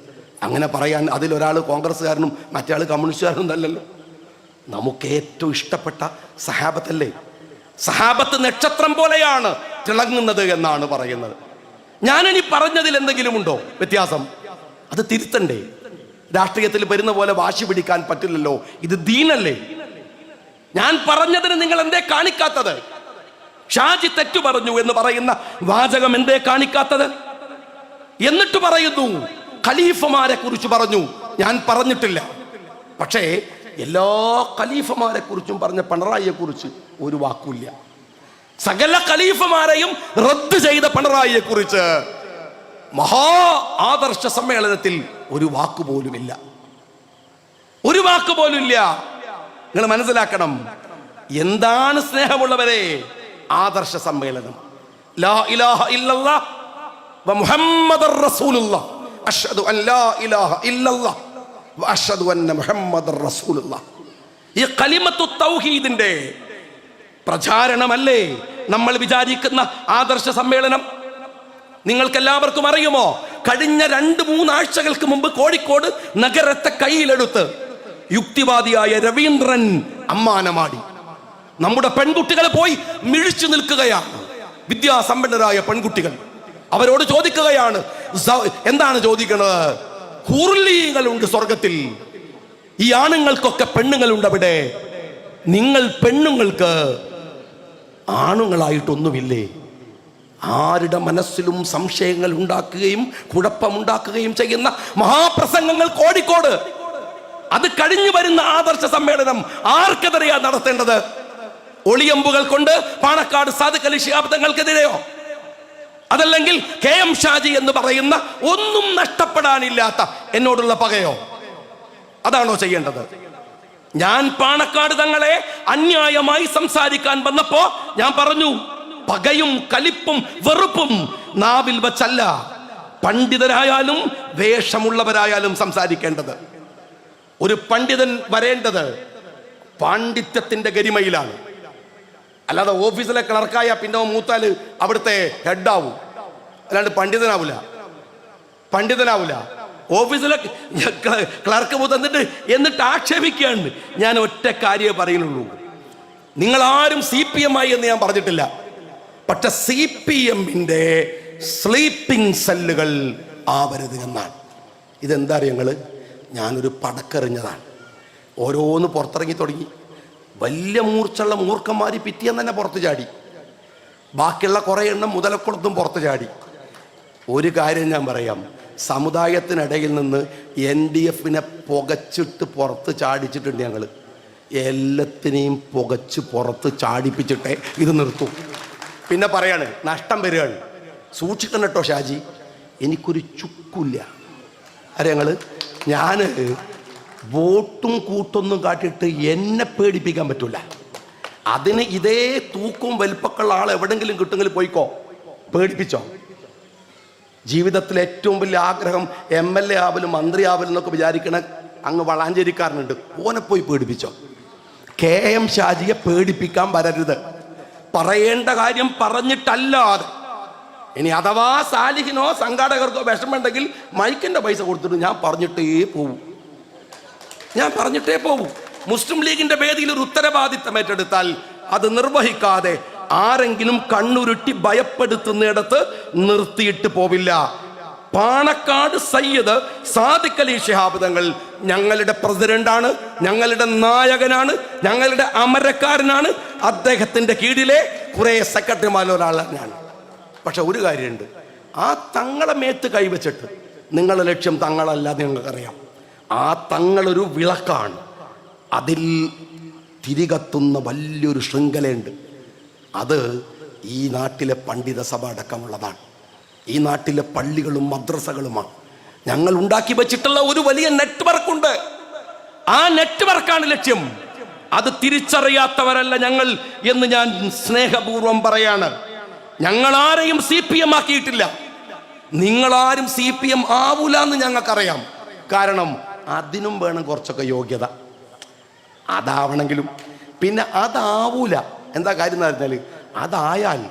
അങ്ങനെ പറയാൻ അതിലൊരാൾ കോൺഗ്രസ്സുകാരനും മറ്റേ ആൾ കമ്മ്യൂണിസ്റ്റുകാരനും അല്ലല്ലോ നമുക്ക് ഏറ്റവും ഇഷ്ടപ്പെട്ട സഹാബത്തല്ലേ? സഹാബത്ത് നക്ഷത്രം പോലെയാണ് തിളങ്ങുന്നത് എന്നാണ് പറയുന്നത്. ഞാനിനി പറഞ്ഞതിൽ എന്തെങ്കിലും ഉണ്ടോ? വ്യത്യാസം. അത് തിരുത്തണ്ടേ. രാഷ്ട്രീയത്തിൽ വരുന്ന പോലെ വാശി പിടിക്കാൻ പറ്റില്ലല്ലോ. ഇത് ദീനല്ലേ? ഞാൻ പറഞ്ഞതിന് നിങ്ങൾ എന്തേ കാണിക്കാത്തത്? ഷാജി തെറ്റു പറഞ്ഞു എന്ന് പറയുന്ന വാചകം എന്തേ കാണിക്കാത്തത്? എന്നിട്ട് പറയുന്നു. ഖലീഫമാരെ കുറിച്ച് പറഞ്ഞു. ഞാൻ പറഞ്ഞിട്ടില്ല. പക്ഷേ എല്ലാ ഖലീഫമാരെ കുറിച്ചും പറഞ്ഞ പിണറായിയെ കുറിച്ച് ഒരു വാക്കുമില്ല. സകല ഖലീഫമാരെയും റദ്ദ് ചെയ്ത പിണറായിയെ കുറിച്ച് മഹാ ആദർശ സമ്മേളനത്തിൽ ഒരു വാക്ക് പോലുമില്ല. ഒരു വാക്ക് ഇല്ല നിങ്ങൾ മനസ്സിലാക്കണം. എന്താണ് സ്നേഹമുള്ളവരെ? ആദർശ സമ്മേളനം. ഇല്ലല്ലാഹ് വ അഷ്ഹദു അന്ന മുഹമ്മദർ റസൂലുള്ളാഹ് ഈ കലിമത്തു തൗഹീദിന്റെ പ്രചാരണമല്ലേ നമ്മൾ വിചാരിക്കുന്ന ആദർശ സമ്മേളനം? നിങ്ങൾക്ക് എല്ലാവർക്കും അറിയുമോ? കഴിഞ്ഞ രണ്ട് മൂന്നാഴ്ചകൾക്ക് മുമ്പ് കോഴിക്കോട് നഗരത്തെ കയ്യിലെടുത്ത് യുക്തിവാദിയായ രവീന്ദ്രൻ അമ്മാനമാടി. നമ്മുടെ പെൺകുട്ടികളെ പോയി മിഴിച്ചു നിൽക്കുകയാണ്. വിദ്യാസമ്പന്നരായ പെൺകുട്ടികൾ. അവരോട് ചോദിക്കുകയാണ്. എന്താണ് ചോദിക്കുന്നത് കുറുലീകളുണ്ട് സ്വർഗത്തിൽ ഈ ആണുങ്ങൾക്കൊക്കെ പെണ്ണുങ്ങളുണ്ട് അവിടെ. നിങ്ങൾ പെണ്ണുങ്ങൾക്ക് ആണുങ്ങളായിട്ടൊന്നുമില്ലേ? ആരുടെ മനസ്സിലും സംശയങ്ങൾ ഉണ്ടാക്കുകയും കുഴപ്പമുണ്ടാക്കുകയും ചെയ്യുന്ന മഹാപ്രസംഗങ്ങൾ കോഴിക്കോട്. അത് കഴിഞ്ഞു വരുന്ന ആദർശ സമ്മേളനം ആർക്കെതിരെയാ നടത്തേണ്ടത്? ഒളിയമ്പുകൾ കൊണ്ട് പാണക്കാട് സാധുക്കലി അലി ശിഹാബ്ദങ്ങൾക്കെതിരെയോ അതല്ലെങ്കിൽ കെ എം ഷാജി എന്ന് പറയുന്ന ഒന്നും നഷ്ടപ്പെടാനില്ലാത്ത എന്നോടുള്ള പകയോ? അതാണോ ചെയ്യേണ്ടത്? ഞാൻ പാണക്കാട് തങ്ങളെ അന്യായമായി സംസാരിക്കാൻ വന്നപ്പോ ഞാൻ പറഞ്ഞു പകയും കലിപ്പും വെറുപ്പും നാവിൽ വച്ചല്ല. പണ്ഡിതരായാലും വേഷമുള്ളവരായാലും സംസാരിക്കേണ്ടത്. ഒരു പണ്ഡിതൻ വരേണ്ടത് പാണ്ഡിത്യത്തിന്റെ ഗരിമയിലാണ്. അല്ലാതെ ഓഫീസിലെ ക്ലർക്കായ പിന്നെ മൂത്താൽ അവിടുത്തെ ഹെഡാവും അല്ലാണ്ട് പണ്ഡിതനാവൂല. പണ്ഡിതനാവൂല. ഓഫീസിലെ ക്ലർക്ക് തന്നിട്ട് എന്നിട്ട് ആക്ഷേപിക്കുകയാണ്. ഞാൻ ഒറ്റ കാര്യമേ പറയുന്നുള്ളൂ. നിങ്ങൾ ആരും സി പി എം ആയി എന്ന് ഞാൻ പറഞ്ഞിട്ടില്ല. പക്ഷെ സി പി എമ്മിന്റെ സ്ലീപ്പിംഗ് സെല്ലുകൾ ആവരുത് എന്നാണ്. ഇതെന്താ അറിയങ്ങൾ ഞാനൊരു പടക്കെറിഞ്ഞതാണ്. ഓരോന്ന് പുറത്തിറങ്ങി തുടങ്ങി. വലിയ മൂർച്ചുള്ള മൂർഖന്മാർ പിറ്റിയെന്ന് തന്നെ പുറത്ത് ചാടി. ബാക്കിയുള്ള കുറേ എണ്ണം മുതലക്കുളത്തും പുറത്ത് ചാടി. ഒരു കാര്യം ഞാൻ പറയാം. സമുദായത്തിനിടയിൽ നിന്ന് എൻ ഡി എഫിനെ പുകച്ചിട്ട് പുറത്ത് ചാടിച്ചിട്ടുണ്ട് ഞങ്ങൾ എല്ലാത്തിനെയും പുകച്ച് പുറത്ത് ചാടിപ്പിച്ചിട്ടേ ഇത് നിർത്തും. പിന്നെ പറയാണ് നഷ്ടം വരികയാണ്. സൂക്ഷിക്കണം കേട്ടോ ഷാജി. എനിക്കൊരു ചുക്കില്ല. അറിയങ്ങൾ ഞാൻ വോട്ടും കൂട്ടൊന്നും കാട്ടിയിട്ട് എന്നെ പേടിപ്പിക്കാൻ പറ്റൂല. അതിന് ഇതേ തൂക്കും വലിപ്പക്കുള്ള ആൾ എവിടെങ്കിലും കിട്ടുമെങ്കിൽ പോയിക്കോ. പേടിപ്പിച്ചോ. ജീവിതത്തിൽ ഏറ്റവും വലിയ ആഗ്രഹം എം എൽ എ ആവലും മന്ത്രി ആവലും എന്നൊക്കെ വിചാരിക്കണ അങ്ങ് വളാഞ്ചേരിക്കാരനുണ്ട്. ഓനെ പോയി പേടിപ്പിച്ചോ. കെ എം ഷാജിയെ പേടിപ്പിക്കാൻ വരരുത്. പറയേണ്ട കാര്യം പറഞ്ഞിട്ടല്ലാതെ. ഇനി അഥവാ സാലിഹിനോ സംഘാടകർക്കോ വിഷമമുണ്ടെങ്കിൽ മൈക്കിന്റെ പൈസ കൊടുത്തിട്ട് ഞാൻ പറഞ്ഞിട്ടേ പോവും. ഞാൻ പറഞ്ഞിട്ടേ പോവും. മുസ്ലിം ലീഗിന്റെ വേദിയിൽ ഒരു ഉത്തരവാദിത്തം ഏറ്റെടുത്താൽ അത് നിർവഹിക്കാതെ ആരെങ്കിലും കണ്ണുരുട്ടി ഭയപ്പെടുത്തുന്നിടത്ത് നിർത്തിയിട്ട് പോവില്ല. പാണക്കാട് സയ്യദ് സാദിഖ് അലി ഷിഹാബ് തങ്ങൾ ഞങ്ങളുടെ പ്രസിഡന്റാണ് ഞങ്ങളുടെ നായകനാണ് ഞങ്ങളുടെ അമരക്കാരനാണ്. അദ്ദേഹത്തിന്റെ കീഴിലെ കുറെ സെക്രട്ടറിമാരൊരാളാണ് ഞാൻ. പക്ഷെ ഒരു കാര്യമുണ്ട്. ആ തങ്ങളെ മേത്ത് കൈവച്ചിട്ട് നിങ്ങളുടെ ലക്ഷ്യം തങ്ങളല്ല എന്ന് ഞങ്ങൾക്കറിയാം. ആ തങ്ങളൊരു വിളക്കാണ്. അതിൽ തിരികത്തുന്ന വലിയൊരു ശൃംഖലയുണ്ട്. അത് ഈ നാട്ടിലെ പണ്ഡിത സഭ അടക്കമുള്ളതാണ്. ഈ നാട്ടിലെ പള്ളികളും മദ്രസകളുമാണ്. ഞങ്ങൾ ഉണ്ടാക്കി വെച്ചിട്ടുള്ള ഒരു വലിയ നെറ്റ്വർക്ക് ഉണ്ട് ആ നെറ്റ്വർക്കാണ് ലക്ഷ്യം. അത് തിരിച്ചറിയാത്തവരല്ല ഞങ്ങൾ എന്ന് ഞാൻ സ്നേഹപൂർവം പറയാണ്. ഞങ്ങൾ ആരെയും സി പി എം ആക്കിയിട്ടില്ല. നിങ്ങളാരും സി പി എം ആവൂല എന്ന് ഞങ്ങൾക്കറിയാം. കാരണം അതിനും വേണം കുറച്ചൊക്കെ യോഗ്യത. അതാവണമെങ്കിലും. പിന്നെ അതാവൂല. എന്താ കാര്യം എന്ന് പറഞ്ഞാൽ അതായാൽ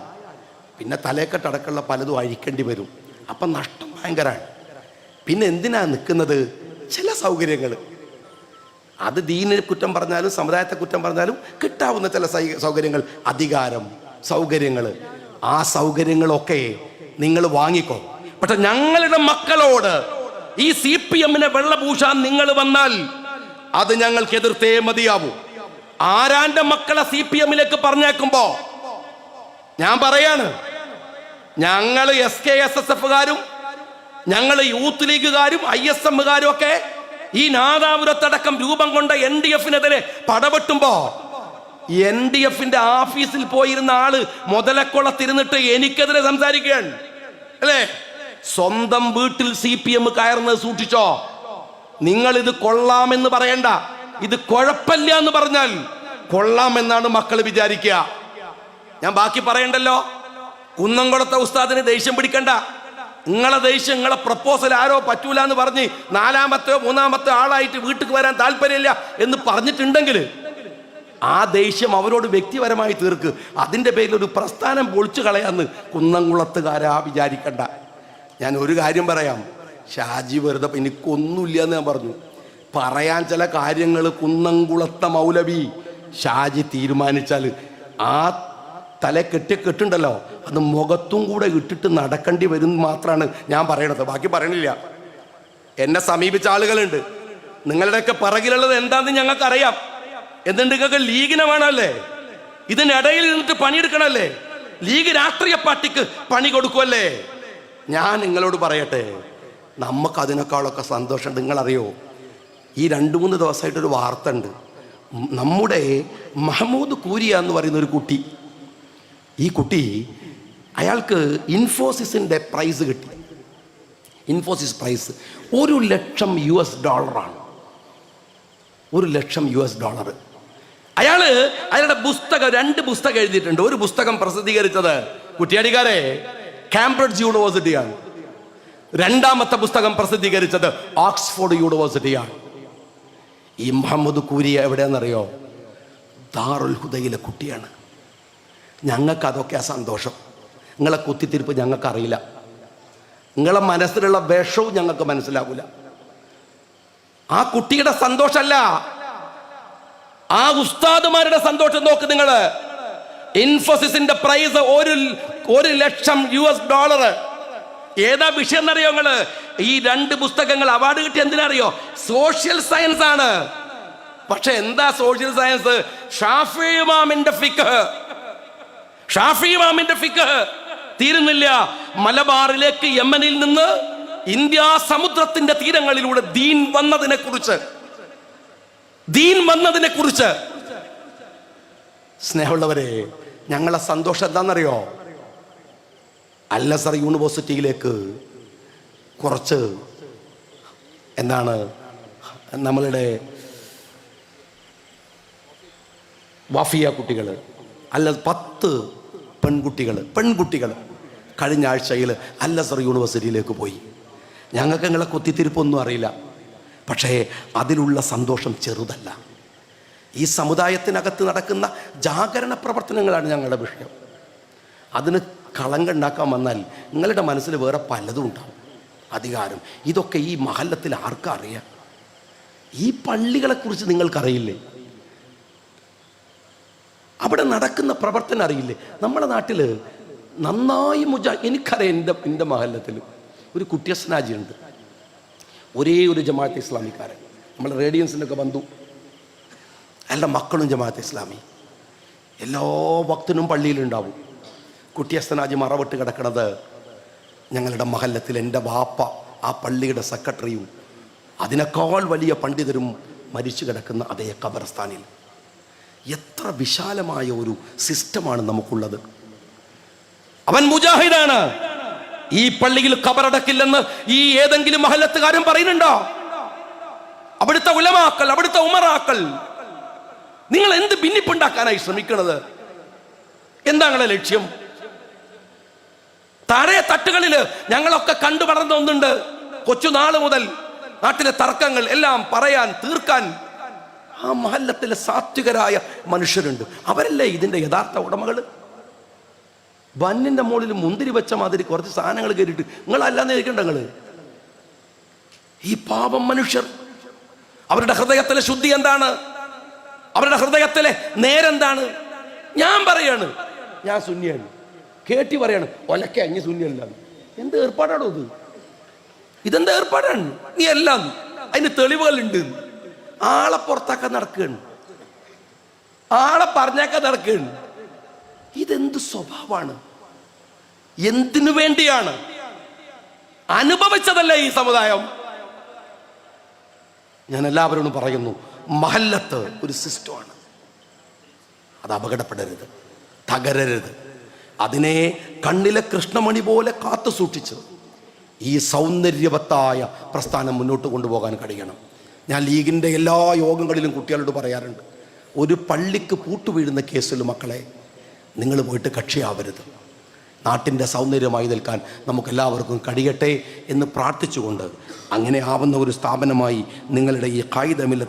പിന്നെ തലേക്കെട്ടടക്കമുള്ള പലതും അഴിക്കേണ്ടി വരും. അപ്പം നഷ്ടം ഭയങ്കരമാണ് പിന്നെ എന്തിനാ നിൽക്കുന്നത് ചില സൗകര്യങ്ങൾ അത് ദീനെ കുറ്റം പറഞ്ഞാലും സമുദായത്തെ കുറ്റം പറഞ്ഞാലും കിട്ടാവുന്ന ചില സൗകര്യങ്ങൾ. അധികാരം സൗകര്യങ്ങൾ ആ സൗകര്യങ്ങളൊക്കെ നിങ്ങൾ വാങ്ങിക്കോ. പക്ഷെ ഞങ്ങളുടെ മക്കളോട് ഈ സി പി എമ്മിനെ വെള്ളപൂശാൻ നിങ്ങൾ വന്നാൽ അത് ഞങ്ങൾക്ക് എതിർത്തേ മതിയാവൂ. ആരാന്റെ മക്കളെ സി പി എമ്മിലേക്ക് പറഞ്ഞേക്കുമ്പോ ഞാൻ പറയാണ് ഞങ്ങൾ എസ് കെ എസ് എസ് എഫുകാരും ഞങ്ങൾ യൂത്ത് ലീഗുകാരും ഐ എസ് എമ്മുകാരും ഒക്കെ ഈ നാദാപുരത്തടക്കം രൂപം കൊണ്ട എൻ ഡി എഫിനെതിരെ പടപെട്ടുമ്പോ എൻ ഡി എഫിന്റെ ആഫീസിൽ പോയിരുന്ന ആൾ മുതലക്കുളത്തിരുന്നിട്ട് എനിക്കെതിരെ സംസാരിക്കുകയാണ്. അല്ലേ? സ്വന്തം വീട്ടിൽ സി പി എം കയറുന്നത് സൂക്ഷിച്ചോ? നിങ്ങൾ ഇത് കൊള്ളാമെന്ന് പറയണ്ട. ഇത് കുഴപ്പമില്ല എന്ന് പറഞ്ഞാൽ കൊള്ളാമെന്നാണ് മക്കൾ വിചാരിക്കുക. ഞാൻ ബാക്കി പറയണ്ടല്ലോ? കുന്നംകുളത്തെ ഉസ്താദിന് ദേഷ്യം പിടിക്കണ്ട. നിങ്ങളെ ദേഷ്യം നിങ്ങളെ പ്രപ്പോസൽ ആരോ പറ്റൂല എന്ന് പറഞ്ഞ് നാലാമത്തെയോ മൂന്നാമത്തെ ആളായിട്ട് വീട്ടിൽ വരാൻ താല്പര്യമില്ല എന്ന് പറഞ്ഞിട്ടുണ്ടെങ്കിൽ ആ ദേഷ്യം അവരോട് വ്യക്തിപരമായി തീർക്ക്. അതിന്റെ പേരിൽ ഒരു പ്രസ്ഥാനം പൊളിച്ചു കളയാന്ന് കുന്നംകുളത്തുകാരാ വിചാരിക്കണ്ട. ഞാൻ ഒരു കാര്യം പറയാം. ഷാജി വെറുതെ എനിക്കൊന്നുമില്ല എന്ന് ഞാൻ പറഞ്ഞു. പറയാൻ ചില കാര്യങ്ങൾ കുന്നംകുളത്ത മൗലവി ഷാജി തീരുമാനിച്ചാൽ ആ തല കെട്ടി കെട്ടുണ്ടല്ലോ. അത് മുഖത്തും കൂടെ ഇട്ടിട്ട് നടക്കേണ്ടി വരും മാത്രമാണ് ഞാൻ പറയണത്. ബാക്കി പറയണില്ല. എന്നെ സമീപിച്ച ആളുകളുണ്ട്. നിങ്ങളുടെയൊക്കെ പിറകിലുള്ളത് എന്താണെന്ന് ഞങ്ങൾക്കറിയാം. എന്നിട്ട് നിങ്ങൾക്ക് ലീഗിനെ വേണമല്ലേ? ഇതിനിടയിൽ നിന്നിട്ട് പണിയെടുക്കണല്ലേ? ലീഗ് രാഷ്ട്രീയ പാർട്ടിക്ക് പണി കൊടുക്കുമല്ലേ ഞാൻ നിങ്ങളോട് പറയട്ടെ നമുക്ക് അതിനേക്കാളൊക്കെ സന്തോഷം. നിങ്ങളറിയോ ഈ രണ്ട് മൂന്ന് ദിവസമായിട്ടൊരു വാർത്ത ഉണ്ട്. നമ്മുടെ മഹമ്മൂദ് കൂരിയ എന്ന് പറയുന്ന ഒരു കുട്ടി. ഈ കുട്ടി അയാൾക്ക് ഇൻഫോസിസിന്റെ പ്രൈസ് കിട്ടി. ഇൻഫോസിസ് പ്രൈസ് ഒരു ലക്ഷം യു എസ് ഡോളറാണ്. ഒരു ലക്ഷം യു എസ് ഡോളർ. അയാൾ അയാളുടെ പുസ്തകം രണ്ട് പുസ്തകം എഴുതിയിട്ടുണ്ട്. ഒരു പുസ്തകം പ്രസിദ്ധീകരിച്ചത് കുട്ടിയാടിക്കാരെ കാംബ്രിഡ്ജ് യൂണിവേഴ്സിറ്റിയാണ് രണ്ടാമത്തെ പുസ്തകം പ്രസിദ്ധീകരിച്ചത് ഓക്സ്ഫോർഡ് യൂണിവേഴ്സിറ്റിയാണ് ഈ മുഹമ്മദ് കൂരിയ എവിടെയാണെന്നറിയോ? ദാറുൽ ഹുദയിലെ കുട്ടിയാണ്. ഞങ്ങൾക്ക് അതൊക്കെ ആ സന്തോഷം. നിങ്ങളെ കുത്തിത്തിരിപ്പ് ഞങ്ങൾക്കറിയില്ല. നിങ്ങളെ മനസ്സിലുള്ള വിഷവും ഞങ്ങൾക്ക് മനസ്സിലാവില്ല. ആ കുട്ടിയുടെ സന്തോഷമല്ല. ആ ഉസ്താദുമാരുടെ സന്തോഷം നോക്ക് നിങ്ങൾ ഇൻഫോസിസിന്റെ പ്രൈസ് ഒരു ഒരു ലക്ഷം യു എസ് ഡോളർ ഏതാ വിഷയം എന്നറിയോ നിങ്ങൾ? ഈ രണ്ട് പുസ്തകങ്ങൾ അവാർഡ് കിട്ടിയ എന്തിനറിയോ? സോഷ്യൽ സയൻസ് ആണ്. പക്ഷെ എന്താ സോഷ്യൽ സയൻസ് ഷാഫി ഇമാമിന്റെ ഫിക്ക് ഷാഫി ഇമാമിന്റെ ഫിക്ക് തീരുന്നില്ല. മലബാറിലേക്ക് യമനിൽ നിന്ന് ഇന്ത്യ സമുദ്രത്തിന്റെ തീരങ്ങളിലൂടെ ദീൻ വന്നതിനെ കുറിച്ച്. ദീൻ വന്നതിനെ കുറിച്ച്. സ്നേഹമുള്ളവരെ ഞങ്ങളെ സന്തോഷം എന്താണെന്നറിയോ? അല്ലസർ യൂണിവേഴ്സിറ്റിയിലേക്ക് കുറച്ച് എന്താണ് നമ്മളുടെ വാഫിയ കുട്ടികൾ അല്ല പത്ത് പെൺകുട്ടികൾ പെൺകുട്ടികൾ കഴിഞ്ഞ ആഴ്ചയിൽ അല്ലസർ യൂണിവേഴ്സിറ്റിയിലേക്ക് പോയി. ഞങ്ങൾക്ക് നിങ്ങളെ കുത്തിത്തിരിപ്പൊന്നും അറിയില്ല. പക്ഷേ അതിലുള്ള സന്തോഷം ചെറുതല്ല. ഈ സമുദായത്തിനകത്ത് നടക്കുന്ന ജാഗരണ പ്രവർത്തനങ്ങളാണ് ഞങ്ങളുടെ വിഷയം. അതിന് കളങ്കുണ്ടാക്കാൻ വന്നാൽ നിങ്ങളുടെ മനസ്സിൽ വേറെ പലതും ഉണ്ടാവും. അധികാരം. ഇതൊക്കെ ഈ മഹല്ലത്തിൽ ആർക്കും അറിയാം? ഈ പള്ളികളെക്കുറിച്ച് നിങ്ങൾക്കറിയില്ലേ? അവിടെ നടക്കുന്ന പ്രവർത്തനം അറിയില്ലേ? നമ്മുടെ നാട്ടിൽ നന്നായി മുജ എനിക്കറിയാം എന്റെ എന്റെ മഹല്ലത്തിൽ ഒരു കുട്ടിയസ്നാജിയുണ്ട്. ഒരേ ഒരു ജമാഅത്ത് ഇസ്ലാമിക്കാരൻ. നമ്മൾ റേഡിയൻസിനൊക്കെ ബന്ധു. അയാളുടെ മക്കളും ജമാഅത്ത് ഇസ്ലാമി. എല്ലാ ഭക്തനും പള്ളിയിലുണ്ടാവും. കുട്ടിയസ്തനാജി മറവിട്ട് കിടക്കുന്നത് ഞങ്ങളുടെ മഹല്ലത്തിൽ എന്റെ വാപ്പ ആ പള്ളിയുടെ സെക്രട്ടറിയും അതിനേക്കാൾ വലിയ പണ്ഡിതരും മരിച്ചു കിടക്കുന്ന അതേ ഖബർസ്ഥാനിൽ. എത്ര വിശാലമായ ഒരു സിസ്റ്റമാണ് നമുക്കുള്ളത്. അവൻ മുജാഹിദാണ്. ഈ പള്ളിയിൽ ഖബറടക്കില്ലെന്ന് ഈ ഏതെങ്കിലും മഹല്ലത്തുകാരൻ പറയുന്നുണ്ടോ? അവിടുത്തെ ഉലമാക്കൾ അവിടുത്തെ ഉമറാക്കൾ നിങ്ങൾ എന്ത് ഭിന്നിപ്പുണ്ടാക്കാനായി ശ്രമിക്കണത്? എന്താ നിങ്ങളുടെ ലക്ഷ്യം? താഴെ തട്ടുകളിൽ ഞങ്ങളൊക്കെ കണ്ടു വളർന്ന ഒന്നുണ്ട്. കൊച്ചുനാൾ മുതൽ നാട്ടിലെ തർക്കങ്ങൾ എല്ലാം പറയാൻ തീർക്കാൻ ആ മഹല്ലത്തിലെ സാത്വികരായ മനുഷ്യരുണ്ട്. അവരല്ലേ ഇതിന്റെ യഥാർത്ഥ ഉടമകൾ ബന്നിന്റെ മുകളിൽ മുന്തിരി വെച്ച മാതിരി കുറച്ച് സാധനങ്ങൾ കയറിയിട്ട് നിങ്ങളല്ലാന്ന് ഇരിക്കണ്ട നിങ്ങൾ ഈ പാപം മനുഷ്യർ. അവരുടെ ഹൃദയത്തിലെ ശുദ്ധി എന്താണ്? അവരുടെ ഹൃദയത്തിലെ നേരെന്താണ്? ഞാൻ പറയാണ്. ഞാൻ ശൂന്യാണ് കേട്ടി പറയാണ് ഒലക്ക അഞ്ഞ് ശൂന്യല്ല. എന്ത് ഏർപ്പാടാണോ ഇത്? ഇതെന്താ ഏർപ്പാടാണ്? നീ എല്ലാം അതിന് തെളിവുകളുണ്ട്. ആളെ പുറത്താക്കാൻ നടക്കുകയാണ്. ആളെ പറഞ്ഞാക്കാൻ നടക്കുകയാണ്. ഇതെന്ത് സ്വഭാവമാണ്? എന്തിനു വേണ്ടിയാണ്? അനുഭവിച്ചതല്ലേ ഈ സമുദായം? ഞാൻ എല്ലാവരോടും പറയുന്നു മഹല്ലത്ത് ഒരു സിസ്റ്റമാണ്. അത് അപകടപ്പെടരുത് തകരരുത്. അതിനെ കണ്ണിലെ കൃഷ്ണമണി പോലെ കാത്തു സൂക്ഷിച്ച് ഈ സൗന്ദര്യവത്തായ പ്രസ്ഥാനം മുന്നോട്ട് കൊണ്ടുപോകാൻ കഴിയണം. ഞാൻ ലീഗിന്റെ എല്ലാ യോഗങ്ങളിലും കുട്ടികളോട് പറയാറുണ്ട് ഒരു പള്ളിക്ക് പൂട്ടുവീഴുന്ന കേസിൽ മക്കളെ നിങ്ങൾ പോയിട്ട് കക്ഷിയാവരുത്. നാട്ടിന്റെ സൗന്ദര്യമായി നിൽക്കാൻ നമുക്കെല്ലാവർക്കും കഴിയട്ടെ എന്ന് പ്രാർത്ഥിച്ചുകൊണ്ട് അങ്ങനെ ആവുന്ന ഒരു സ്ഥാപനമായി നിങ്ങളുടെ ഈ കായികമില്ല